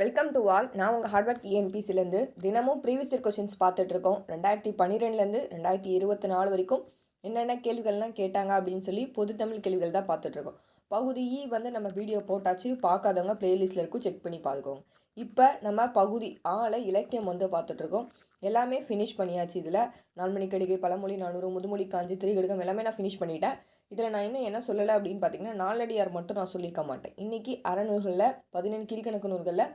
Welcome to all நான் உங்கள் hardware டிஎன்பிசிலேருந்து தினமும் ப்ரீவியஸ் இயர் கொஷின்ஸ் பார்த்துட்ருக்கோம் ரெண்டாயிரத்தி பன்னிரெண்டுலேருந்து ரெண்டாயிரத்தி இருபத்தி நாலு வரைக்கும் என்னென்ன கேள்விகள்லாம் கேட்டாங்க அப்படின்னு சொல்லி பொது தமிழ் கேள்விகள் தான் பார்த்துட்ருக்கோம் பகுதி இ வந்து நம்ம வீடியோ போட்டாச்சு. பார்க்காதவங்க ப்ளேலிஸ்ட்டில் இருக்கும் செக் பண்ணி பார்த்துக்கோங்க. இப்போ நம்ம பகுதி ஆல இலக்கியம் வந்து பார்த்துட்ருக்கோம் எல்லாமே ஃபினிஷ் பண்ணியாச்சு இதில். நான்மணி கடிகை பழமொழி நானூறு முதுமொழி காஞ்சி திரிகடுகம் எல்லாமே நான் ஃபினிஷ் பண்ணிட்டேன். இதில் நான் இன்னும் என்ன சொல்லலை அப்படின்னு பார்த்தீங்கன்னா நாலடியார் மட்டும் நான் சொல்லியிருக்க மாட்டேன். இன்றைக்கி அறநூல்களில் பதினெண்டு கீழ்கணக்கு நூல்களில்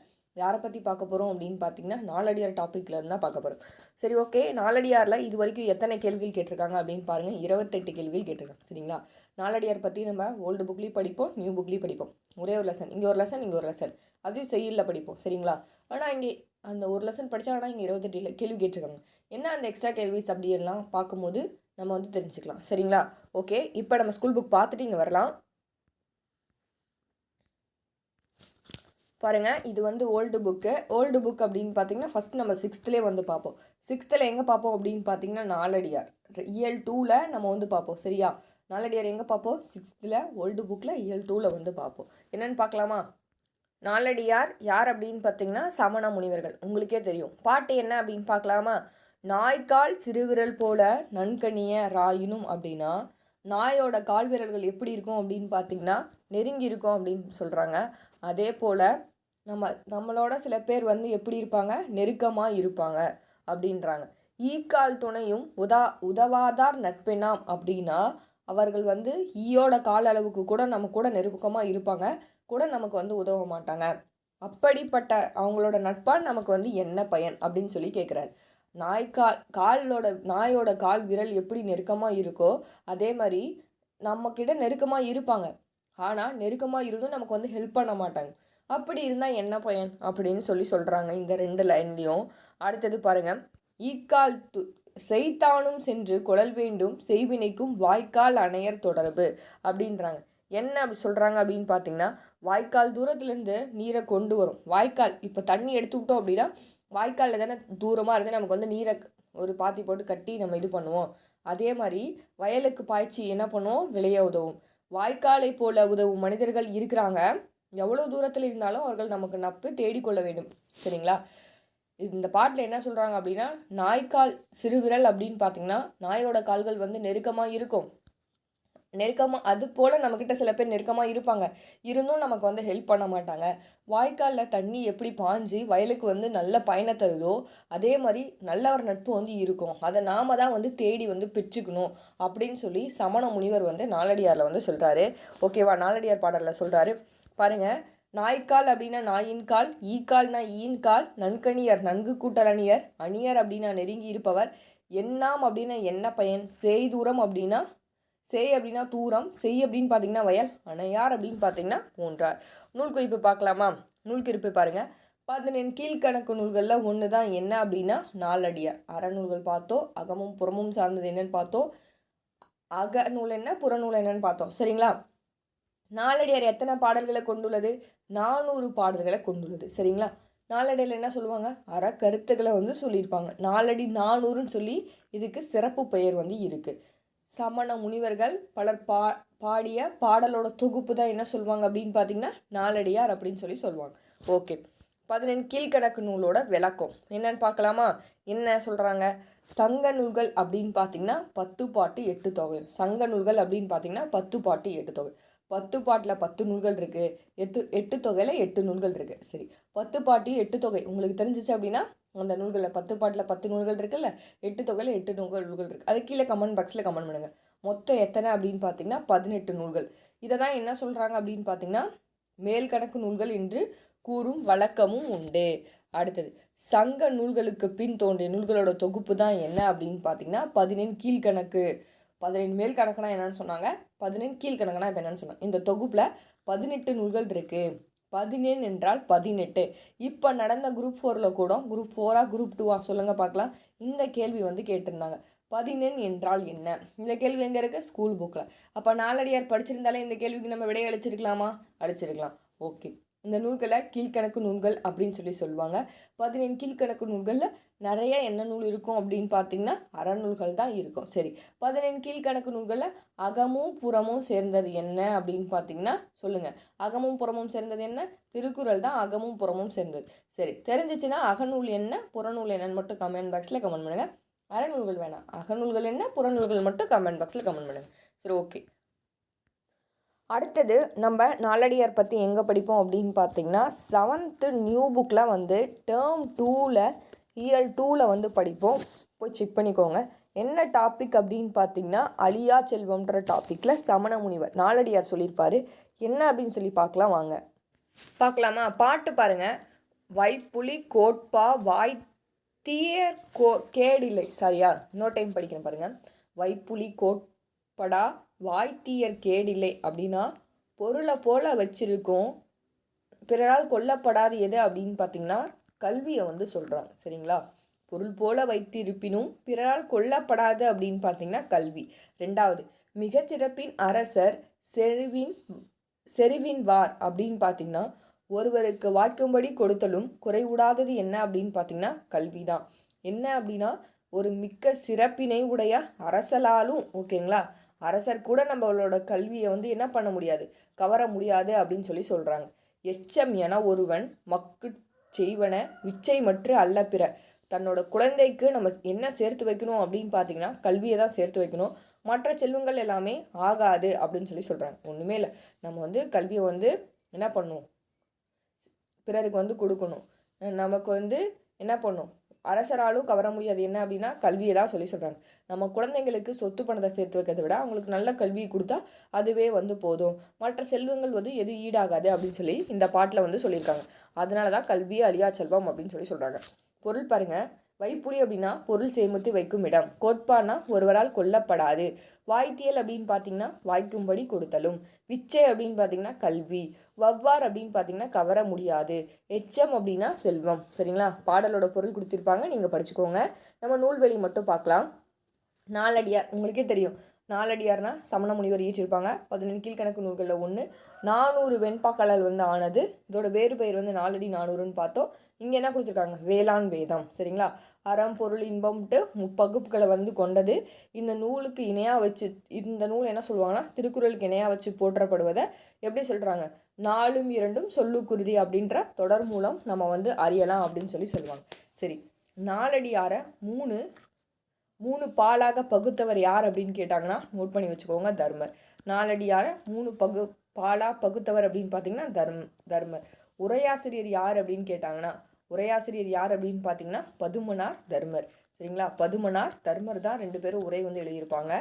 யாரை பற்றி பார்க்க போகிறோம் அப்படின்னு பார்த்தீங்கன்னா நாலடியார் டாப்பிக்கில் இருந்தால் பார்க்க போகிறோம் சரி ஓகே நாலடியாரில் இது வரைக்கும் எத்தனை கேள்விகள் கேட்டிருக்காங்க அப்படின்னு பாருங்கள் இருபத்தெட்டு கேள்விகள் கேட்டிருக்காங்க. சரிங்களா? நாலடியார் பற்றி நம்ம ஓல்டு புக்லேயும் படிப்போம் நியூ புக்லேயும் படிப்போம். ஒரே ஒரு லெசன் இங்கே ஒரு லெசன் இங்கே ஒரு லெசன் அதையும் செய்யல படிப்போம். சரிங்களா? ஆனால் இங்கே அந்த ஒரு லெசன் படித்தா ஆனால் இங்கே இருபத்தெட்டு கேள்வி கேட்டிருக்காங்க. என்ன அந்த எக்ஸ்ட்ரா கேள்விஸ் அப்படியெல்லாம் பார்க்கும்போது நம்ம வந்து தெரிஞ்சுக்கலாம். சரிங்களா? ஓகே இப்போ நம்ம ஸ்கூல் புக் பார்த்துட்டு இங்கே வரலாம். பாருங்கள் இது வந்து ஓல்டு புக்கு ஓல்டு புக் அப்படின்னு பார்த்தீங்கன்னா ஃபஸ்ட் நம்ம சிக்ஸ்த்துலேயே வந்து பார்ப்போம் சிக்ஸ்த்தில் எங்கே பார்ப்போம் அப்படின்னு பார்த்தீங்கன்னா நாலடியார். இயல் டூவில் நம்ம வந்து பார்ப்போம் சரியா? நாலடியார் எங்கே பார்ப்போம் சிக்ஸ்த்தில் ஓல்டு புக்கில் இயல் டூவில் வந்து பார்ப்போம் என்னென்னு பார்க்கலாமா நாலடியார் யார் அப்படின்னு பார்த்தீங்கன்னா சமண முனிவர்கள். உங்களுக்கே தெரியும். பாட்டு என்ன அப்படின்னு பார்க்கலாமா நாய்க்கால் சிறுவிரல் போல நன்கனிய ராயினும் அப்படின்னா நாயோட கால் விரல்கள் எப்படி இருக்கும் அப்படின்னு பார்த்தீங்கன்னா நெருங்கி இருக்கும் அப்படின்னு சொல்கிறாங்க அதே போல் நம்ம நம்மளோட சில பேர் வந்து எப்படி இருப்பாங்க? நெருக்கமாக இருப்பாங்க அப்படின்றாங்க. ஈக்கால் துணையும் உதா உதவாதார் நட்பினாம் அப்படின்னா அவர்கள் வந்து ஈயோட கால அளவுக்கு கூட நம்ம கூட நெருக்கமாக இருப்பாங்க. கூட நமக்கு வந்து உதவ மாட்டாங்க. அப்படிப்பட்ட அவங்களோட நட்பால் நமக்கு வந்து என்ன பயன் அப்படின்னு சொல்லி கேட்குறாரு நாய்க்கால் காலோட நாயோட கால் விரல் எப்படி நெருக்கமாக இருக்கோ அதே மாதிரி நம்மக்கிட்ட நெருக்கமாக இருப்பாங்க. ஆனால் நெருக்கமாக இருந்தும் நமக்கு வந்து ஹெல்ப் பண்ண மாட்டாங்க. அப்படி இருந்தால் என்ன பயன்? அப்படின்னு சொல்லி சொல்கிறாங்க இந்த ரெண்டு லைன்லேயும். அடுத்தது பாருங்கள் ஈக்கால் து செய்தானும் சென்று குழல் வேண்டும் செய்வினைக்கும் வாய்க்கால் அணையர் தொடர்பு அப்படின்றாங்க. என்ன அப்படி சொல்கிறாங்க அப்படின்னு பார்த்தீங்கன்னா வாய்க்கால் தூரத்துலேருந்து நீரை கொண்டு வரும். வாய்க்கால் இப்போ தண்ணி எடுத்துக்கிட்டோம் அப்படின்னா வாய்க்காலில் தானே தூரமாக இருந்து நமக்கு வந்து நீரை ஒரு பாத்தி போட்டு கட்டி நம்ம இது பண்ணுவோம். அதே மாதிரி வயலுக்கு பாய்ச்சி என்ன பண்ணுவோம்? விளைய உதவும். வாய்க்காலை போல உதவும் மனிதர்கள் இருக்கிறாங்க. எவ்வளோ தூரத்தில் இருந்தாலும் அவர்கள் நமக்கு நப்பு தேடிக்கொள்ள வேண்டும். சரிங்களா? இந்த பாட்டில் என்ன சொல்கிறாங்க அப்படின்னா நாய்க்கால் சிறுவிரல் அப்படின்னு பார்த்தீங்கன்னா நாயோட கால்கள் வந்து நெருக்கமாக இருக்கும். நெருக்கமாக அது போல் நம்மக்கிட்ட சில பேர் நெருக்கமாக இருப்பாங்க. இருந்தும் நமக்கு வந்து ஹெல்ப் பண்ண மாட்டாங்க. வாய்க்காலில் தண்ணி எப்படி பாஞ்சு வயலுக்கு வந்து நல்ல பயனை தருதோ அதே மாதிரி நல்ல ஒரு நட்பு வந்து இருக்கும். அதை நாம தான் வந்து தேடி வந்து பெற்றுக்கணும் அப்படின்னு சொல்லி சமண முனிவர் வந்து நாலடியாரில் வந்து சொல்கிறாரு ஓகேவா? நாலடியார் பாடலில் சொல்கிறாரு பாருங்கள் நாய்க்கால் அப்படின்னா நாயின் கால் ஈக்கால்னா ஈயின் கால் நன்கணியர் நன்கு கூட்டல் அணியர் அப்படின்னா நெருங்கி இருப்பவர். எண்ணாம் அப்படின்னா என்ன பயன்? செய்தூரம் அப்படின்னா செய் அப்படின்னா தூரம் செய் அப்படின்னு பார்த்தீங்கன்னா வயல் அணையார் அப்படின்னு பார்த்தீங்கன்னா மூன்றார் நூல் குறிப்பு பார்க்கலாமா? நூல் குறிப்பு பாருங்கள் பதினெண் கீழ்கணக்கு நூல்களில் ஒன்று தான் என்ன அப்படின்னா நாலடியார். அறநூல்கள் பார்த்தோம் அகமும் புறமும் சார்ந்தது என்னன்னு பார்த்தோம் அக நூல் என்ன புறநூல் என்னன்னு பார்த்தோம். சரிங்களா? நாலடியார் எத்தனை பாடல்களை கொண்டுள்ளது? நானூறு பாடல்களை கொண்டுள்ளது. சரிங்களா? நாளடியில் என்ன சொல்லுவாங்க? அற கருத்துக்களை வந்து சொல்லியிருப்பாங்க. நாலடி நானூறுன்னு சொல்லி இதுக்கு சிறப்பு பெயர் வந்து இருக்குது சமண முனிவர்கள் பலர் பா பாடிய பாடலோட தொகுப்பு தான் என்ன சொல்லுவாங்க அப்படின்னு பார்த்தீங்கன்னா நாலடியார் அப்படின்னு சொல்லி சொல்லுவாங்க. ஓகே. பதினெண் கீழ்கணக்கு நூலோட விளக்கம். என்னன்னு பார்க்கலாமா? என்ன சொல்கிறாங்க சங்க நூல்கள் அப்படின்னு பார்த்தீங்கன்னா பத்து பாட்டு எட்டு தொகை. சங்க நூல்கள் அப்படின்னு பார்த்தீங்கன்னா பத்து பாட்டு எட்டு தொகை. பத்து பாட்டில் பத்து நூல்கள் இருக்குது எட்டு எட்டு தொகையில் எட்டு நூல்கள் இருக்குது சரி பத்து பாட்டு எட்டு தொகை. உங்களுக்கு தெரிஞ்சிச்சு அப்படின்னா அந்த நூல்களில் பத்து பாட்டில் பத்து நூல்கள் இருக்குல்ல எட்டு தொகையில் எட்டு நூல்கள் நூல்கள் இருக்குது அது கீழே கமெண்ட் பாக்ஸில் கமெண்ட் பண்ணுங்கள் மொத்தம் எத்தனை அப்படின்னு பார்த்தீங்கன்னா பதினெட்டு நூல்கள். இதை தான் என்ன சொல்கிறாங்க அப்படின்னு பார்த்தீங்கன்னா மேல் கணக்கு நூல்கள் என்று கூறும் வழக்கமும் உண்டு. அடுத்தது சங்க நூல்களுக்கு பின் தோன்றிய நூல்களோட தொகுப்பு தான் என்ன அப்படின்னு பார்த்தீங்கன்னா பதினேழு கீழ்கணக்கு பதினேழு மேல் கணக்குனா என்னன்னு சொன்னாங்க. பதினெண் கீழ்கணக்குனா இப்போ என்னென்னு சொன்னோம் இந்த தொகுப்பில் பதினெட்டு நூல்கள் இருக்குது பதினேழு என்றால் பதினெட்டு. இப்போ நடந்த குரூப் ஃபோரில் கூட குரூப் ஃபோராக குரூப் டூவா சொல்லுங்கள் பார்க்கலாம் இந்த கேள்வி வந்து கேட்டிருந்தாங்க. பதினெண் என்றால் என்ன? இந்த கேள்வி எங்கே இருக்குது ஸ்கூல் புக்கில் அப்போ நாலடியார் படிச்சிருந்தாலே இந்த கேள்விக்கு நம்ம விடை அழிச்சிருக்கலாமா அழிச்சிருக்கலாம் ஓகே. இந்த நூல்களை கீழ்கணக்கு நூல்கள் அப்படின்னு சொல்லி சொல்லுவாங்க. பதினேழு கீழ்கணக்கு நூல்களில் நிறைய என்ன நூல் இருக்கும் அப்படின்னு பார்த்தீங்கன்னா அறநூல்கள் தான் இருக்கும். சரி பதினேழு கீழ்கணக்கு நூல்களில் அகமும் புறமும் சேர்ந்தது என்ன அப்படின்னு பார்த்தீங்கன்னா சொல்லுங்கள் அகமும் புறமும் சேர்ந்தது என்ன? திருக்குறள் தான் அகமும் புறமும் சேர்ந்தது. சரி தெரிஞ்சிச்சுன்னா அகநூல் என்ன? புறநூல் என்னன்னு மட்டும் கமெண்ட் பாக்ஸில் கமெண்ட் பண்ணுங்கள் அறநூல்கள் வேணாம். அகநூல்கள் என்ன? புறநூல்கள் மட்டும் கமெண்ட் பாக்ஸில் கமெண்ட் பண்ணுங்கள் சரி ஓகே அடுத்தது நம்ம நாலடியார் பற்றி எங்கே படிப்போம் அப்படின்னு பார்த்தீங்கன்னா செவன்த்து நியூ புக்கில் வந்து டேர்ம் டூவில் இயல் டூவில் வந்து படிப்போம். போய் செக் பண்ணிக்கோங்க. என்ன டாபிக் அப்படின்னு பார்த்தீங்கன்னா அழியா செல்வம்ன்ற டாப்பிக்கில் சமண முனிவர் நாலடியார் சொல்லியிருப்பார். என்ன அப்படின்னு சொல்லி பார்க்கலாம் வாங்க. பார்க்கலாமா பாட்டு பாருங்கள் வைப்புலி கோட்பா வாய் தீயர் கோ கேடில்லை. சரியா இன்னொரு டைம் படிக்கிறேன் பாருங்கள் வைப்புலி கோட் படா வாய்த்தீயர் கேடில்லை அப்படின்னா பொருளை போல வச்சிருக்கோம். பிறரால் கொல்லப்படாது எது அப்படின்னு பார்த்தீங்கன்னா கல்வியை வந்து சொல்கிறாங்க சரிங்களா? பொருள் போல வைத்திருப்பினும் பிறரால் கொல்லப்படாது அப்படின்னு பார்த்தீங்கன்னா கல்வி. ரெண்டாவது மிகச்சிறப்பின் அரசர் செருவின் செருவின் வார் அப்படின்னு பார்த்தீங்கன்னா ஒருவருக்கு வாய்க்கும்படி கொடுத்தலும் குறைவுடாதது என்ன அப்படின்னு பார்த்தீங்கன்னா கல்வி தான் என்ன அப்படின்னா ஒரு மிக்க சிறப்பினை உடைய அரசலாலும் ஓகேங்களா? அரசர் கூட நம்மளோட கல்வியை வந்து என்ன பண்ண முடியாது? கவர முடியாது அப்படின்னு சொல்லி சொல்கிறாங்க எச்சம் என ஒருவன் மக்கு செய்வன விச்சை மற்ற அல்ல பிற. தன்னோட குழந்தைக்கு நம்ம என்ன சேர்த்து வைக்கணும் அப்படின்னு பார்த்தீங்கன்னா கல்வியை தான் சேர்த்து வைக்கணும். மற்ற செல்வங்கள் எல்லாமே ஆகாது அப்படின்னு சொல்லி சொல்கிறாங்க ஒன்றுமே இல்லை. நம்ம வந்து கல்வியை வந்து என்ன பண்ணும்? பிறருக்கு வந்து கொடுக்கணும். நமக்கு வந்து என்ன பண்ணும்? அரசராலும் கவர முடியாது. என்ன அப்படின்னா கல்வியை தான் சொல்லி சொல்கிறாங்க நம்ம குழந்தைங்களுக்கு சொத்து பணத்தை சேர்த்து வைக்கிறத விட அவங்களுக்கு நல்ல கல்வி கொடுத்தா அதுவே வந்து போதும். மற்ற செல்வங்கள் வந்து எது ஈடாகாது அப்படின்னு சொல்லி இந்த பாட்டில் வந்து சொல்லியிருக்காங்க. அதனால தான் கல்வியை அழியா செல்வம் அப்படின்னு சொல்லி சொல்கிறாங்க பொருள் பாருங்கள் வைப்புலி அப்படின்னா பொருள் சேமித்து வைக்கும் இடம். கோட்பானா ஒருவரால் கொல்லப்படாது. வாய்த்தியல் அப்படின்னு பார்த்தீங்கன்னா வாய்க்கும்படி கொடுத்தலும். விச்சை அப்படின்னு பார்த்தீங்கன்னா கல்வி. வவ்வார் அப்படின்னு பார்த்தீங்கன்னா கவர முடியாது. எச்சம் அப்படின்னா செல்வம். சரிங்களா? பாடலோட பொருள் கொடுத்துருப்பாங்க. நீங்கள் படிச்சுக்கோங்க. நம்ம நூல்வெளி மட்டும் பார்க்கலாம். நாலடியார். உங்களுக்கே தெரியும். நாலடியார்னா சமண முனிவர் ஈச்சிருப்பாங்க பதினெண்டு கீழ்கணக்கு நூல்களில் ஒன்று நானூறு வெண்பாக்களால் வந்து ஆனது. இதோட வேறு பெயர் வந்து நாலடி நானூறுன்னு பார்த்தோம். இங்கே என்ன கொடுத்துருக்காங்க? வேளாண் வேதம் சரிங்களா? அறம் பொருள் இன்பம்ட்டு முப்பகுப்புகளை வந்து கொண்டது. இந்த நூலுக்கு இணையாக வச்சு இந்த நூல் என்ன சொல்லுவாங்கன்னா திருக்குறளுக்கு இணையாக வச்சு போற்றப்படுவதை எப்படி சொல்கிறாங்க நாலும் இரண்டும் சொல்லுக்குருதி அப்படின்ற தொடர் மூலம் நம்ம வந்து அறியலாம் அப்படின்னு சொல்லி சொல்லுவாங்க. சரி நாலடியார மூணு மூணு பாலாக பகுத்தவர் யார் அப்படின்னு கேட்டாங்கன்னா நோட் பண்ணி வச்சுக்கோங்க தர்மர். நாலடியார மூணு பகு பாலாக பகுத்தவர் அப்படின்னு பார்த்தீங்கன்னா தர்ம தர்மர். உரையாசிரியர் யார் அப்படின்னு கேட்டாங்கன்னா உரையாசிரியர் யார் அப்படின்னு பார்த்தீங்கன்னா பதுமனார் தர்மர். சரிங்களா? பதுமனார் தர்மர் தான் ரெண்டு பேரும் உரை வந்து எழுதியிருப்பாங்க.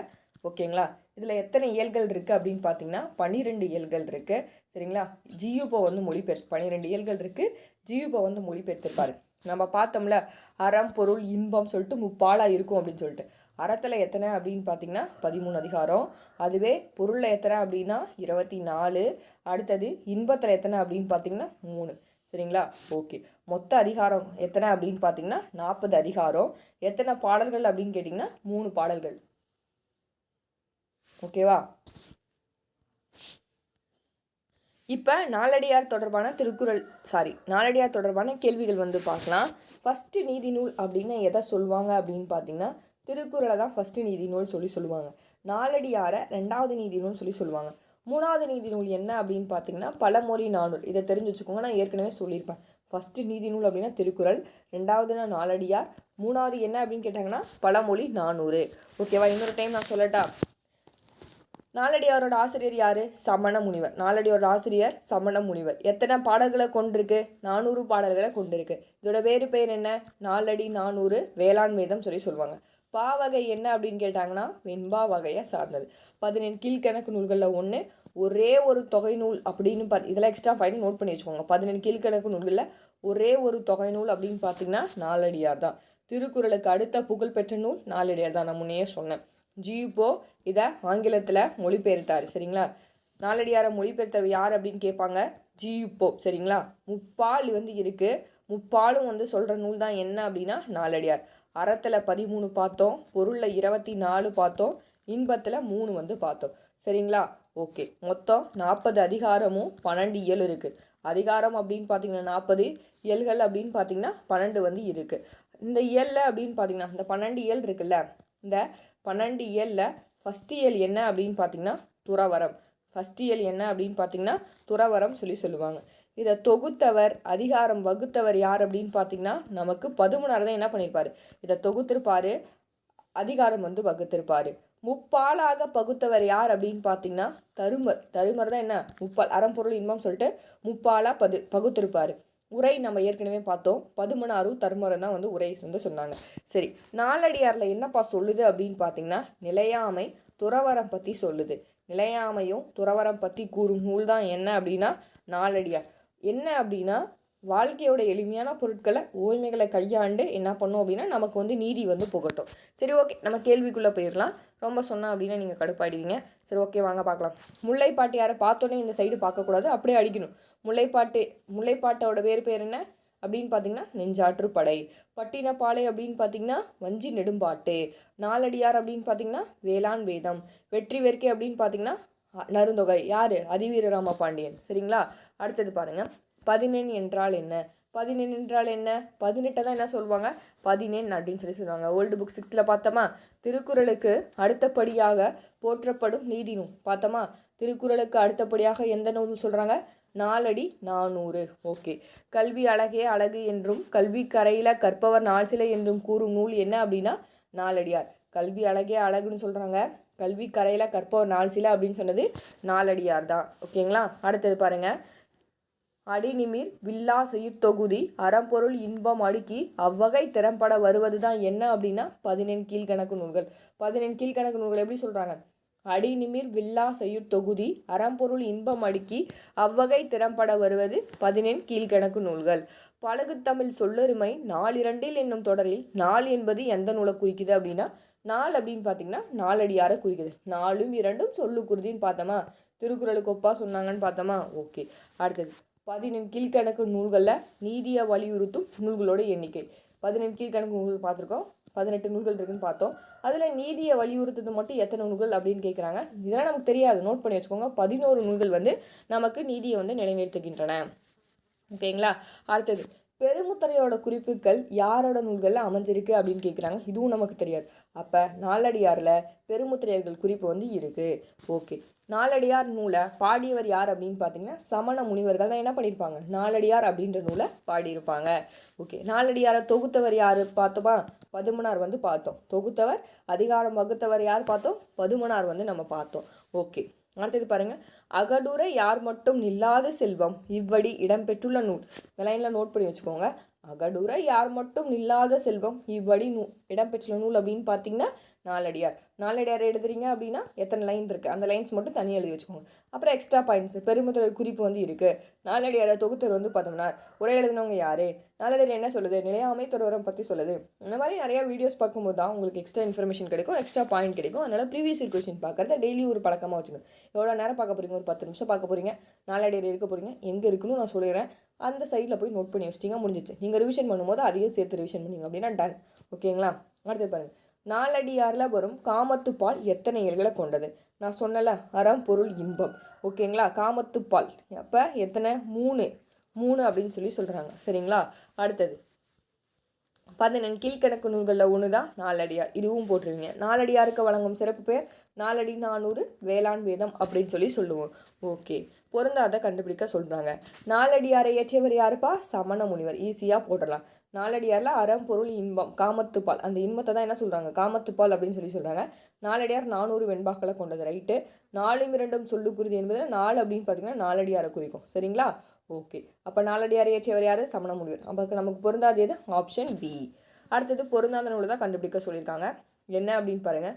ஓகேங்களா? இதில் எத்தனை இயல்கள் இருக்குது அப்படின்னு பார்த்தீங்கன்னா பன்னிரெண்டு இயல்கள் இருக்குது சரிங்களா? ஜியூபோ வந்து மொழிபெயர் பன்னிரெண்டு இயல்கள் இருக்குது ஜியூபோ வந்து மொழிபெயர்த்திருப்பார். நம்ம பார்த்தோம்ல அறம் பொருள் இன்பம் சொல்லிட்டு முப்பாலாக இருக்கும் அப்படின்னு சொல்லிட்டு. அறத்தில் எத்தனை அப்படின்னு பார்த்தீங்கன்னா பதிமூணு அதிகாரம். அதுவே பொருளில் எத்தனை அப்படின்னா இருபத்தி நாலு. அடுத்தது இன்பத்தில் எத்தனை அப்படின்னு பார்த்தீங்கன்னா மூணு. சரிங்களா? ஓகே. மொத்த அதிகாரம் எத்தனை அப்படின்னு பார்த்தீங்கன்னா நாற்பது அதிகாரம். எத்தனை பாடல்கள் அப்படின்னு கேட்டிங்கன்னா மூணு பாடல்கள். ஓகேவா? இப்போ நாலடியார் தொடர்பான திருக்குறள் சாரி நாலடியார் தொடர்பான கேள்விகள் வந்து பார்க்கலாம். ஃபஸ்ட்டு நீதி நூல் அப்படின்னு எதை சொல்லுவாங்க அப்படின்னு பார்த்தீங்கன்னா திருக்குறளை தான் ஃபஸ்ட்டு நீதி நூல் சொல்லி சொல்லுவாங்க. நாலடியாரை ரெண்டாவது நீதி நூல் சொல்லி சொல்லுவாங்க. மூணாவது நீதி நூல் என்ன அப்படின்னு பார்த்தீங்கன்னா பழமொழி நானூல் இதை தெரிஞ்சு வச்சுக்கோங்க நான் ஏற்கனவே சொல்லியிருப்பேன். ஃபஸ்ட்டு நீதி நூல் அப்படின்னா திருக்குறள் ரெண்டாவதுனா நாலடியார் மூணாவது என்ன அப்படின்னு கேட்டாங்கன்னா பழமொழி நானூறு. ஓகேவா இன்னொரு டைம் நான் சொல்லட்டா? நாலடியாரோட ஆசிரியர் யார்? சமண முனிவர். நாலடியாரோட ஆசிரியர் சமண முனிவர். எத்தனை பாடல்களை கொண்டிருக்கு? நானூறு பாடல்களை கொண்டிருக்கு. இதோட வேறு பேர் என்ன? நாலடி நானூறு வேளாண் வேதம் சொல்லி சொல்லுவாங்க. பாவகை என்ன அப்படின்னு கேட்டாங்கன்னா வெண்பா வகையை சார்ந்தது. பதினேழு கீழ்கணக்கு நூல்களில் ஒன்று ஒரே ஒரு தொகை நூல் அப்படின்னு பார்த்து இதெல்லாம் எக்ஸ்ட்ரா ஃபைன் நோட் பண்ணி வச்சுக்கோங்க. பதினெண்டு கீழ்கணக்கு நூல்களில் ஒரே ஒரு தொகை நூல் அப்படின்னு பார்த்தீங்கன்னா நாலடியார் தான். திருக்குறளுக்கு அடுத்த புகழ்பெற்ற நூல் நாலடியார் தான் நான் முன்னையே சொன்னேன். ஜியூபோ இதை ஆங்கிலத்தில் மொழிபெயர்த்தார் சரிங்களா? நாலடியாரை மொழிபெயர்த்தவர் யார் அப்படின்னு கேட்பாங்க ஜியூப்போ சரிங்களா? முப்பால் வந்து இருக்குது முப்பாலும் வந்து சொல்கிற நூல் தான் என்ன அப்படின்னா நாலடியார். அறத்தில் பதிமூணு பார்த்தோம் பொருளில் இருபத்தி நாலு பார்த்தோம் இன்பத்தில் மூணு வந்து பார்த்தோம். சரிங்களா? ஓகே. மொத்தம் நாற்பது அதிகாரமும் பன்னெண்டு இயல் இருக்குது அதிகாரம் அப்படின்னு பார்த்தீங்கன்னா நாற்பது இயல்கள் அப்படின்னு பார்த்தீங்கன்னா பன்னெண்டு வந்து இருக்குது இந்த இயலில் அப்படின்னு பார்த்தீங்கன்னா இந்த பன்னெண்டு இயல் இருக்குல்ல இந்த பன்னெண்டு இயலில் ஃபஸ்ட் இயல் என்ன அப்படின்னு பார்த்தீங்கன்னா துறவரம். ஃபஸ்ட் இயல் என்ன அப்படின்னு பார்த்தீங்கன்னா துறவரம் சொல்லி சொல்லுவாங்க. இதை தொகுத்தவர் அதிகாரம் வகுத்தவர் யார் அப்படின்னு பார்த்தீங்கன்னா நமக்கு பதுமனார் தான் என்ன பண்ணியிருப்பார் இதை தொகுத்திருப்பார் அதிகாரம் வந்து வகுத்திருப்பார். முப்பாலாக பகுத்தவர் யார் அப்படின்னு பார்த்தீங்கன்னா தருமர். தருமர் தான் என்ன? முப்பால் அறம்பொருள் இன்பம் சொல்லிட்டு முப்பாலாக பது பகுத்திருப்பார். உரை நம்ம ஏற்கனவே பார்த்தோம். பதுமனாரும் தருமரும் தான் வந்து உரை வந்து சொன்னாங்க. சரி நாலடியாரில் என்னப்பா சொல்லுது அப்படின்னு பார்த்தீங்கன்னா நிலையாமை துறவரம் பற்றி சொல்லுது. நிலையாமையும் துறவரம் பற்றி கூறும் நூல் தான் என்ன அப்படின்னா நாலடியார். என்ன அப்படின்னா வாழ்க்கையோட எளிமையான பொருட்களை ஓய்மைகளை கையாண்டு என்ன பண்ணோம் அப்படின்னா நமக்கு வந்து நீதி வந்து புகட்டும். சரி ஓகே நம்ம கேள்விக்குள்ளே போயிடலாம். ரொம்ப சொன்னால் அப்படின்னா நீங்கள் கடுப்பாயிடுவீங்க. சரி ஓகே வாங்க பார்க்கலாம். முல்லைப்பாட்டு யாரை பார்த்தோன்னே இந்த சைடு பார்க்கக்கூடாது. அப்படியே அடிக்கணும். முல்லைப்பாட்டு முல்லைப்பாட்டோட பேர் பேர் என்ன? அப்படின்னு பார்த்தீங்கன்னா நெஞ்சாற்று படை. பட்டினப்பாலை அப்படின்னு பார்த்தீங்கன்னா வஞ்சி நெடும்பாட்டு. நாலடியார் அப்படின்னு பார்த்தீங்கன்னா வேளாண் வேதம். வெற்றி வேர்க்கை அப்படின்னு பார்த்தீங்கன்னா நருந்தொகை யார்? அதிவீரராம பாண்டியன். சரிங்களா? அடுத்தது பாருங்கள் பதினெண் என்றால் என்ன? பதினெண் என்றால் என்ன? பதினெட்டை தான் என்ன சொல்லுவாங்க? பதினெண் அப்படின்னு சொல்லி சொல்லுவாங்க. ஓல்டு புக் சிக்ஸ்த்தில் பார்த்தோமா? திருக்குறளுக்கு அடுத்தபடியாக போற்றப்படும் நீதி நூல். பார்த்தோமா? திருக்குறளுக்கு அடுத்தபடியாக எந்த நூல் சொல்கிறாங்க நாலடி நானூறு. ஓகே கல்வி அழகே அழகு என்றும் கல்வி கரையில் கற்பவர் நாள் சிலை என்றும் கூறும் நூல் என்ன அப்படின்னா நாலடியார். கல்வி அழகே அழகுன்னு சொல்கிறாங்க கல்வி கரையில் கற்பவர் நாள் சிலை அப்படின்னு சொன்னது நாலடியார் தான். ஓகேங்களா அடுத்தது பாருங்கள் அடிநிமிர் வில்லா தொகுதி அறம்பொருள் இன்பம் அடுக்கி அவ்வகை திறம்பட வருவது தான் என்ன அப்படின்னா பதினெண் கீழ்கணக்கு நூல்கள். பதினெண் கீழ்கணக்கு நூல்கள் எப்படி சொல்கிறாங்க அடிநிமிர் வில்லா தொகுதி அறம்பொருள் இன்பம் அடுக்கி அவ்வகை திறம்பட வருவது பதினெண் கீழ்கணக்கு நூல்கள். பழகுத்தமிழ் சொல்லொருமை நாலிரண்டில் என்னும் தொடரில் நாள் என்பது எந்த நூலை குறிக்குது அப்படின்னா நாள் அப்படின்னு பார்த்தீங்கன்னா நாலடியாரை குறிக்குது. நாலும் இரண்டும் சொல்லு குருதின்னு பார்த்தோமா? திருக்குறளுக்கு ஒப்பா சொன்னாங்கன்னு பார்த்தோமா? ஓகே. அடுத்தது. பதினெண் கீழ்கணக்கு நூல்களில் நீதியை வலியுறுத்தும் நூல்களோட எண்ணிக்கை. பதினெண் கீழ்கணக்கு நூல்கள் பார்த்துருக்கோம். பதினெட்டு நூல்கள் இருக்குன்னு பார்த்தோம். அதில் நீதியை வலியுறுத்துறது மட்டும் எத்தனை நூல்கள் அப்படின்னு கேட்குறாங்க இதெல்லாம் நமக்கு தெரியாது. நோட் பண்ணி வச்சுக்கோங்க. பதினோரு நூல்கள் வந்து நமக்கு நீதியை வந்து நிலைநிறுத்துகின்றன. ஓகேங்களா? அடுத்தது பெருமுத்தரையோட குறிப்புகள் யாரோட நூல்களில் அமைஞ்சிருக்கு அப்படின்னு கேட்குறாங்க இதுவும் நமக்கு தெரியாது. அப்போ நாலடியாரில் பெருமுத்திரையர்கள் குறிப்பு வந்து இருக்குது ஓகே. நாலடியார் நூலை பாடியவர் யார் அப்படின்னு பார்த்தீங்கன்னா சமண முனிவர்கள் தான் என்ன பண்ணியிருப்பாங்க நாலடியார் அப்படின்ற நூலை பாடியிருப்பாங்க. ஓகே. நாலடியாரை தொகுத்தவர் யார் பார்த்தோமா? பதுமனார் வந்து பார்த்தோம். தொகுத்தவர் அதிகாரம் வகுத்தவர் யார் பார்த்தோம்? பதுமனார் வந்து நம்ம பார்த்தோம். ஓகே. அடுத்தது பாருங்கள் அகடுரை யார் மட்டும் நில்லாத செல்வம்? இவ்வடி இடம்பெற்றுள்ள நூல். இந்த லைனில் நோட் பண்ணி வச்சுக்கோங்க. அகடுரை யார் மட்டும் நில்லாத செல்வம்? இவ்வடி நூ இடம்பெற்றுள்ள நூல் அப்படின்னு பார்த்தீங்கன்னா நாலடியார். நாலடியார் எழுதுறீங்க அப்படின்னா எத்தனை லைன் இருக்குது அந்த லைன்ஸ் மட்டும் தனியாக எழுதி வச்சுக்கோங்க. அப்புறம் எக்ஸ்ட்ரா பாயிண்ட்ஸ் பெருமுதல் குறிப்பு வந்து இருக்குது நாலடியாரை தொகுத்தர் வந்து பார்த்தோம்னார் உரை எழுதினவங்க யார்? நாலடியார் என்ன சொல்லுது? நிலையாமை துறவரம் பற்றி சொல்லுது. இந்த மாதிரி நிறையா வீடியோஸ் பார்க்கும்போது தான் உங்களுக்கு எக்ஸ்ட்ரா இன்ஃபர்மேஷன் கிடைக்கும் எக்ஸ்ட்ரா பாயிண்ட் கிடைக்கும். அதனால் ப்ரீவியஸ் இயர் கொஸ்டின் பார்க்குறத டெய்லி ஒரு பழக்கமாக வச்சுக்கோங்க. எவ்வளோ நேரம் பார்க்க போகிறீங்க ஒரு பத்து நிமிஷம் பார்க்க போகிறீங்க நாலடியார் இருக்க போகிறீங்க எங்கே இருக்குன்னு நான் சொல்லிடுறேன். அந்த சைடில் போய் நோட் பண்ணி வச்சிட்டிங்க முடிஞ்சிச்சு. நீங்கள் ரிவிஷன் பண்ணும்போது அதிகம் சேர்த்து ரிவிஷன் பண்ணிங்க அப்படின்னா டன் ஓகேங்களா அடுத்து பாருங்கள் நாலடியாரில் வரும் காமத்துப்பால் எத்தனை இயல்களை கொண்டது? நான் சொன்னல அறம் பொருள் இன்பம். ஓகேங்களா? காமத்துப்பால். அப்போ எத்தனை? மூணு. மூணு அப்படின்னு சொல்லி சொல்கிறாங்க சரிங்களா? அடுத்தது. பதினெண் கீழ்கணக்கு நூல்களில் ஒன்று தான் நாலடியார் இதுவும் போட்டுருவீங்க. நாலடியாருக்கு வழங்கும் சிறப்பு பேர் நாலடி நானூறு வேளாண் வேதம் அப்படின்னு சொல்லி சொல்லுவோம். ஓகே. பொருந்தாத கண்டுபிடிக்க சொல்கிறாங்க நாலடியாரை இயற்றியவர் யாருப்பா? சமண முனிவர். ஈஸியாக போட்டுடலாம். நாலடியாரில் அறம் பொருள் இன்பம் காமத்துப்பால். அந்த இன்பத்தை தான் என்ன சொல்கிறாங்க காமத்துப்பால் அப்படின்னு சொல்லி சொல்கிறாங்க நாலடியார் நானூறு வெண்பாக்களை கொண்டது. ரைட்டு நாலும் இரண்டும் சொல்லுக்குருதி என்பதில் நாலு அப்படின்னு பார்த்தீங்கன்னா நாலடியாரை குறிக்கும். சரிங்களா? ஓகே. அப்போ நாலடியாரை இயற்றியவர் யார்? சமண முனிவர். அப்போ நமக்கு பொருந்தாது எது? ஆப்ஷன் பி அடுத்தது பொருந்தாத நூலை தான் கண்டுபிடிக்க சொல்லியிருக்காங்க. என்ன அப்படின்னு பாருங்கள்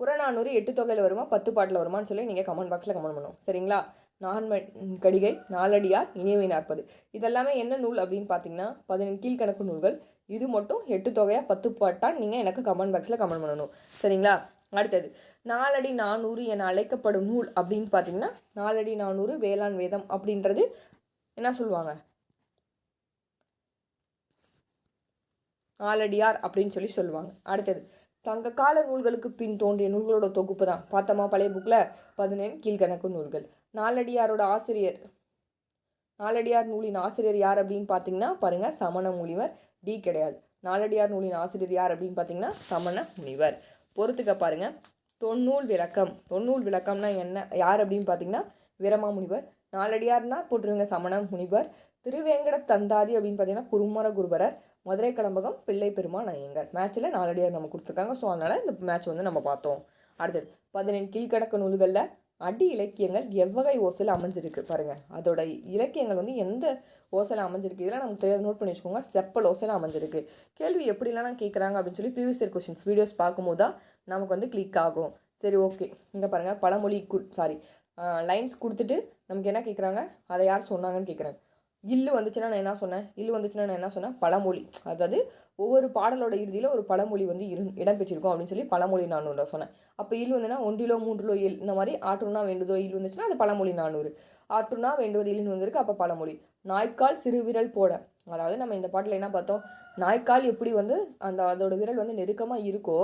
புறநானூறு எட்டு தொகையில் வருமா? பத்து பாட்டில் வருமான்னு சொல்லி நீங்கள் கமெண்ட் பாக்ஸில் கமெண்ட் பண்ணுவோம் சரிங்களா? நான்ம கடிகை நாலடியார் இனியவை நாற்பது. இதெல்லாமே என்ன நூல் அப்படின்னு பார்த்தீங்கன்னா பதினெட்டு கீழ்கணக்கு நூல்கள். இது மட்டும் எட்டு தொகையாக பத்து பாட்டான் நீங்கள் எனக்கு கமெண்ட் பாக்ஸில் கமெண்ட் பண்ணணும். சரிங்களா? அடுத்தது நாலடி நானூறு என அழைக்கப்படும் நூல் அப்படின்னு பார்த்தீங்கன்னா நாலடி நானூறு வேளாண் வேதம் அப்படின்றது என்ன சொல்லுவாங்க? நாலடியார் அப்படின்னு சொல்லி சொல்லுவாங்க. அடுத்தது சங்க கால நூல்களுக்கு பின் தோன்றிய நூல்களோட தொகுப்பு தான். பார்த்தோமா பழைய புக்கில் பதினேழு கீழ்கணக்கு நூல்கள். நாலடியாரோட ஆசிரியர் நாலடியார் நூலின் ஆசிரியர் யார் அப்படின்னு பார்த்தீங்கன்னா பாருங்கள் சமண முனிவர் டி. கிடையாது. நாலடியார் நூலின் ஆசிரியர் யார் அப்படின்னு பார்த்தீங்கன்னா சமண முனிவர். பொறுத்துக்க பாருங்கள் தொன்னூல் விளக்கம். தொன்னூல் விளக்கம்னா என்ன? யார் அப்படின்னு பார்த்தீங்கன்னா வீரமாமுனிவர். நாலடியார்னா போட்டுருங்க சமண முனிவர். திருவேங்கட தந்தாதி அப்படின்னு பார்த்தீங்கன்னா குருமர குருபரர். மதுரை கலம்பகம் பிள்ளை பெருமாள் ஐயங்கார். மேட்ச்சில் நாலடியார் நம்ம கொடுத்துருக்காங்க. ஸோ அதனால் இந்த மேட்ச் வந்து நம்ம பார்த்தோம். அடுத்தது பதினெண்டு கீழ்கணக்கு நூல்களில் அடி இலக்கியங்கள் எவ்வகை ஓசையில் அமைஞ்சிருக்கு பாருங்கள் அதோட இலக்கியங்கள் வந்து எந்த ஓசையில் அமைஞ்சிருக்கு? இதெல்லாம் நமக்கு தெரியாத நோட் பண்ணி வச்சுக்கோங்க. செப்பல் ஓசையில் அமைஞ்சிருக்கு. கேள்வி எப்படிலாம் கேட்குறாங்க அப்படின்னு சொல்லி ப்ரீவியஸ் இயர் கொஷின்ஸ் வீடியோஸ் பார்க்கும்போது தான் நமக்கு வந்து கிளிக் ஆகும். சரி ஓகே இங்கே பாருங்கள் பழமொழி கு சாரி லைன்ஸ் கொடுத்துட்டு நமக்கு என்ன கேட்குறாங்க அதை யார் சொன்னாங்கன்னு கேட்குறாங்க இல்லு வந்துச்சுன்னா நான் என்ன சொன்னேன்? இல்லு வந்துச்சுன்னா நான் என்ன சொன்னேன்? பழமொழி. அதாவது ஒவ்வொரு பாடலோட இறுதியில் ஒரு பழமொழி வந்து இரு இடம் பெற்றிருக்கும் அப்படின்னு சொல்லி பழமொழி நானூறு சொன்னேன். அப்போ இல் வந்துன்னா ஒன்றிலோ மூன்றிலோ இல் இந்த மாதிரி ஆற்றுனா வேண்டுதோ இல் வந்துச்சுன்னா அது பழமொழி நானூறு. ஆற்றுனா வேண்டுவது இல்லுன்னு வந்திருக்கு அப்போ பழமொழி. நாய்க்கால் சிறு விரல் போட. அதாவது நம்ம இந்த பாட்டில் என்ன பார்த்தோம்? நாய்க்கால் எப்படி வந்து அந்த அதோட விரல் வந்து நெருக்கமாக இருக்கோ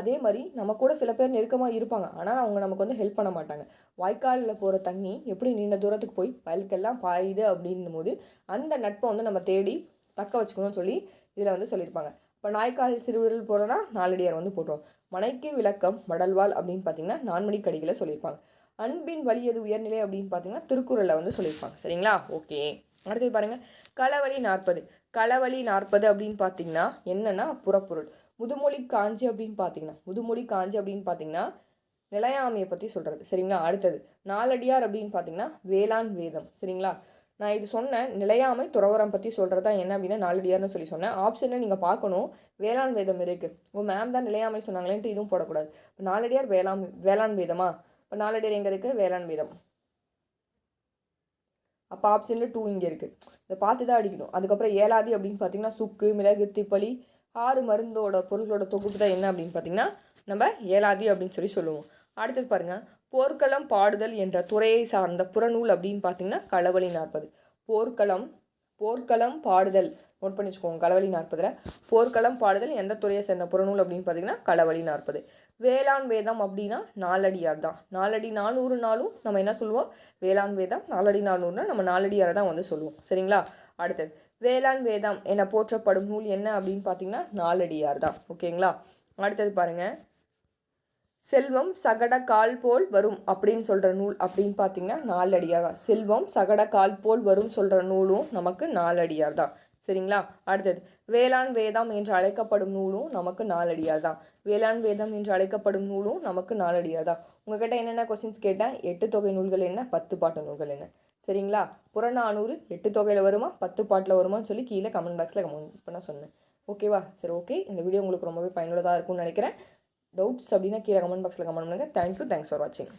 அதே மாதிரி நம்ம கூட சில பேர் நெருக்கமாக இருப்பாங்க. ஆனால் அவங்க நமக்கு வந்து ஹெல்ப் பண்ண மாட்டாங்க. வாய்க்காலில் போகிற தண்ணி எப்படி நீண்ட தூரத்துக்கு போய் வயலுக்கெல்லாம் பாயுது அப்படின்னும் போது அந்த நட்பை வந்து நம்ம தேடி தக்க வச்சுக்கணும்னு சொல்லி இதில் வந்து சொல்லியிருப்பாங்க. இப்போ நாய்க்கால் சிறுவிரல் போகிறோன்னா நாலடியார் வந்து போட்டுரும். மனைக்கு விளக்கம் மடல்வாள் அப்படின்னு பார்த்தீங்கன்னா நான்மணி கடிகளை சொல்லியிருப்பாங்க. அன்பின் வழியது உயர்நிலை அப்படின்னு பார்த்தீங்கன்னா திருக்குறளில் வந்து சொல்லியிருப்பாங்க. சரிங்களா? ஓகே. அடுத்தது பாருங்கள் களவழி நாற்பது. களவழி நாற்பது அப்படின்னு பார்த்தீங்கன்னா என்னென்னா புறப்பொருள். முதுமொழி காஞ்சி அப்படின்னு பார்த்தீங்கன்னா முதுமொழி காஞ்சி அப்படின்னு பார்த்தீங்கன்னா நிலையாமையை பற்றி சொல்கிறது சரிங்களா? அடுத்தது நாலடியார் அப்படின்னு பார்த்தீங்கன்னா வேளாண் வேதம். சரிங்களா? நான் இது சொன்னேன் நிலையாமை துறவரம் பற்றி சொல்கிறது தான் என்ன அப்படின்னா நாலடியார்னு சொல்லி சொன்னேன். ஆப்ஷனை நீங்கள் பார்க்கணும். வேளாண் வேதம் இருக்குது ஓ மேம் தான் நிலையாமை சொன்னாங்களேன்ட்டு இதுவும் போடக்கூடாது. இப்போ நாலடியார் வேளாண் வேளாண் வேதமா? இப்போ நாலடியார் எங்கே இருக்குது வேளாண் வேதம். அப்போ ஆப்ஷனில் டூ இங்கே இருக்குது இதை பார்த்து தான் அடிக்கணும். அதுக்கப்புறம் ஏழாதி அப்படின்னு பார்த்தீங்கன்னா சுக்கு மிளகு திப்பளி ஆறு மருந்தோட பொருட்களோட தொகுப்பு தான் என்ன அப்படின்னு பார்த்தீங்கன்னா நம்ம ஏழாதி அப்படின்னு சொல்லி சொல்லுவோம். அடுத்தது பாருங்கள் போர்க்களம் பாடுதல் என்ற துறையை சார்ந்த புறநூல் அப்படின்னு பார்த்தீங்கன்னா களவழி நாற்பது. போர்க்களம் போர்க்களம் பாடுதல். நோட் பண்ணி வச்சுக்கோங்க களவழி நாற்பதில். போர்க்களம் பாடுதல் எந்த துறையை சேர்ந்த புறநூல் அப்படின்னு பார்த்தீங்கன்னா களவழி நாற்பது. வேளாண் வேதம் அப்படின்னா நாலடியார் தான். நாலடி நானூறு நாளும் நம்ம என்ன சொல்லுவோம் வேளாண் வேதம் நாலடி நானூறுனா நம்ம நாலடியாரை தான் வந்து சொல்லுவோம் சரிங்களா? அடுத்தது வேளாண் வேதம் என போற்றப்படும் நூல் என்ன அப்படின்னு பார்த்தீங்கன்னா நாலடியார் தான். ஓகேங்களா? அடுத்தது பாருங்கள் செல்வம் சகட கால் போல் வரும் அப்படின்னு சொல்கிற நூல் அப்படின்னு பார்த்தீங்கன்னா நாலடியார் தான். செல்வம் சகட கால் போல் வரும் சொல்கிற நூலும் நமக்கு நாலடியார் தான். சரிங்களா? அடுத்தது வேளாண் வேதம் என்று அழைக்கப்படும் நூலும் நமக்கு நாலடியார் தான். வேளாண் வேதம் என்று அழைக்கப்படும் நூலும் நமக்கு நாலடியார் தான். உங்ககிட்ட என்னென்ன கொஸ்டின்ஸ் கேட்டேன்? எட்டு தொகை நூல்கள் என்ன? பத்து பாட்டு நூல்கள் என்ன? சரிங்களா? புறநானூறு எட்டு தொகையில் வருமா? பத்து பாட்டில் வருமான்னு சொல்லி கீழே கமெண்ட் பாக்ஸில் கமெண்ட் பண்ண சொன்னேன். ஓகேவா சரி ஓகே இந்த வீடியோ உங்களுக்கு ரொம்பவே பயனுள்ளதாக இருக்கும்னு நினைக்கிறேன். டவுட்ஸ் அப்படின்னா கீழே கமெண்ட் பாக்ஸில் கமெண்ட் பண்ணுங்கள் தேங்க்யூ தேங்க்ஸ் ஃபார் வாட்சிங்